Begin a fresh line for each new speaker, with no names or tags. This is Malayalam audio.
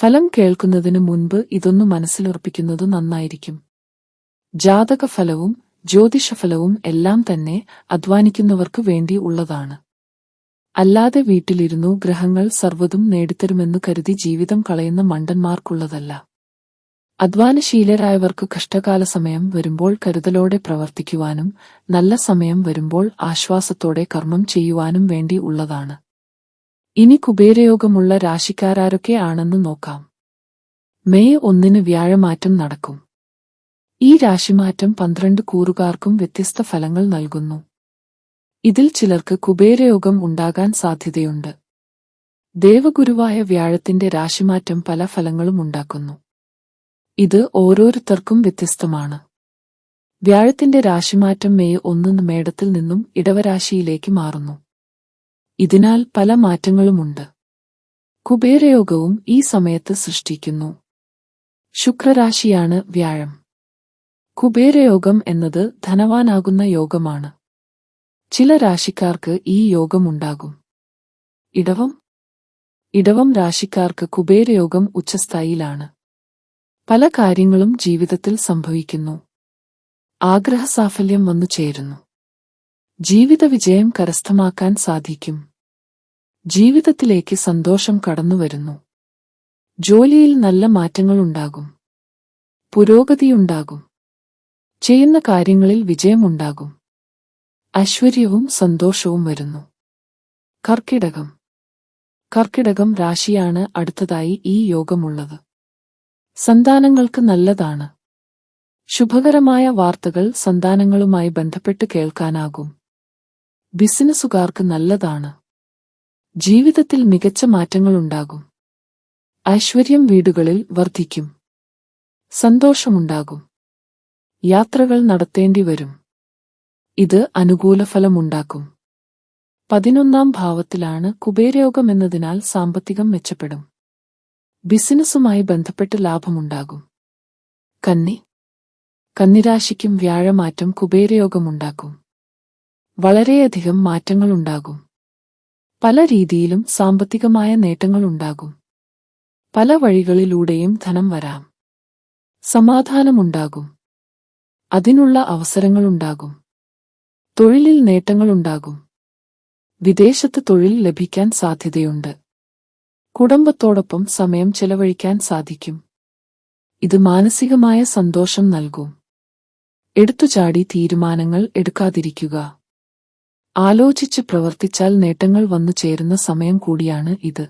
ഫലം കേൾക്കുന്നതിനു മുൻപ് ഇതൊന്നു മനസ്സിലുറപ്പിക്കുന്നത് നന്നായിരിക്കും. ജാതകഫലവും ജ്യോതിഷഫലവും എല്ലാം തന്നെ അധ്വാനിക്കുന്നവർക്കു വേണ്ടി ഉള്ളതാണ്. അല്ലാതെ വീട്ടിലിരുന്നു ഗ്രഹങ്ങൾ സർവതും നേടിത്തരുമെന്നു കരുതി ജീവിതം കളയുന്ന മണ്ടന്മാർക്കുള്ളതല്ല. അധ്വാനശീലരായവർക്ക് കഷ്ടകാല സമയം വരുമ്പോൾ കരുതലോടെ പ്രവർത്തിക്കുവാനും നല്ല സമയം വരുമ്പോൾ ആശ്വാസത്തോടെ കർമ്മം ചെയ്യുവാനും വേണ്ടി ഉള്ളതാണ്. ഇനി കുബേരയോഗമുള്ള രാശിക്കാരൊക്കെ ആണെന്ന് നോക്കാം. മെയ് ഒന്നിന് വ്യാഴമാറ്റം നടക്കും. ഈ രാശിമാറ്റം പന്ത്രണ്ട് കൂറുകാർക്കും വ്യത്യസ്ത ഫലങ്ങൾ നൽകുന്നു. ഇതിൽ ചിലർക്ക് കുബേരയോഗം ഉണ്ടാകാൻ സാധ്യതയുണ്ട്. ദേവഗുരുവായ വ്യാഴത്തിന്റെ രാശിമാറ്റം പല ഫലങ്ങളും ഉണ്ടാക്കുന്നു. ഇത് ഓരോരുത്തർക്കും വ്യത്യസ്തമാണ്. വ്യാഴത്തിന്റെ രാശിമാറ്റം മെയ് ഒന്നിന് മേടത്തിൽ നിന്നും ഇടവരാശിയിലേക്ക് മാറുന്നു. ഇതിനാൽ പല മാറ്റങ്ങളുമുണ്ട്. കുബേരയോഗവും ഈ സമയത്ത് സൃഷ്ടിക്കുന്നു. ശുക്രരാശിയാണ് വ്യാഴം. കുബേരയോഗം എന്നത് ധനവാനാകുന്ന യോഗമാണ്. ചില രാശിക്കാർക്ക് ഈ യോഗമുണ്ടാകും. ഇടവം. ഇടവം രാശിക്കാർക്ക് കുബേരയോഗം ഉച്ചസ്ഥായിലാണ് പല കാര്യങ്ങളും ജീവിതത്തിൽ സംഭവിക്കുന്നു. ആഗ്രഹസാഫല്യം വന്നു ചേരുന്നു ജീവിത വിജയം കരസ്ഥമാക്കാൻ സാധിക്കും. ജീവിതത്തിലേക്ക് സന്തോഷം കടന്നുവരുന്നു. ജോലിയിൽ നല്ല മാറ്റങ്ങളുണ്ടാകും. പുരോഗതിയുണ്ടാകും. ചെയ്യുന്ന കാര്യങ്ങളിൽ വിജയമുണ്ടാകും. ഐശ്വര്യവും സന്തോഷവും വരുന്നു. കർക്കിടകം. കർക്കിടകം രാശിയാണ് അടുത്തതായി ഈ യോഗമുള്ളത്. സന്താനങ്ങൾക്ക് നല്ലതാണ്. ശുഭകരമായ വാർത്തകൾ സന്താനങ്ങളുമായി ബന്ധപ്പെട്ട് കേൾക്കാനാകും. ബിസിനസ്സുകാർക്ക് നല്ലതാണ്. ജീവിതത്തിൽ മികച്ച മാറ്റങ്ങളുണ്ടാകും. ഐശ്വര്യം വീടുകളിൽ വർദ്ധിക്കും. സന്തോഷമുണ്ടാകും. യാത്രകൾ നടത്തേണ്ടി വരും. ഇത് അനുകൂല ഫലമുണ്ടാക്കും പതിനൊന്നാം ഭാവത്തിലാണ് കുബേരയോഗമെന്നതിനാൽ സാമ്പത്തികം മെച്ചപ്പെടും. ബിസിനസ്സുമായി ബന്ധപ്പെട്ട് ലാഭമുണ്ടാകും. കന്നി. കന്നിരാശിക്കും വ്യാഴമാറ്റം കുബേരയോഗമുണ്ടാക്കും. വളരെയധികം മാറ്റങ്ങളുണ്ടാകും. പല രീതിയിലും സാമ്പത്തികമായ നേട്ടങ്ങളുണ്ടാകും. പല വഴികളിലൂടെയും ധനം വരാം. സമാധാനമുണ്ടാകും. അതിനുള്ള അവസരങ്ങളുണ്ടാകും. തൊഴിലിൽ നേട്ടങ്ങളുണ്ടാകും. വിദേശത്ത് തൊഴിൽ ലഭിക്കാൻ സാധ്യതയുണ്ട്. കുടുംബത്തോടൊപ്പം സമയം ചെലവഴിക്കാൻ സാധിക്കും. ഇത് മാനസികമായ സന്തോഷം നൽകും. എടുത്തുചാടി തീരുമാനങ്ങൾ എടുക്കാതിരിക്കുക. ആലോചിച്ച് പ്രവർത്തിച്ചാൽ നേട്ടങ്ങൾ വന്നു ചേരുന്ന സമയം കൂടിയാണ് ഇത്.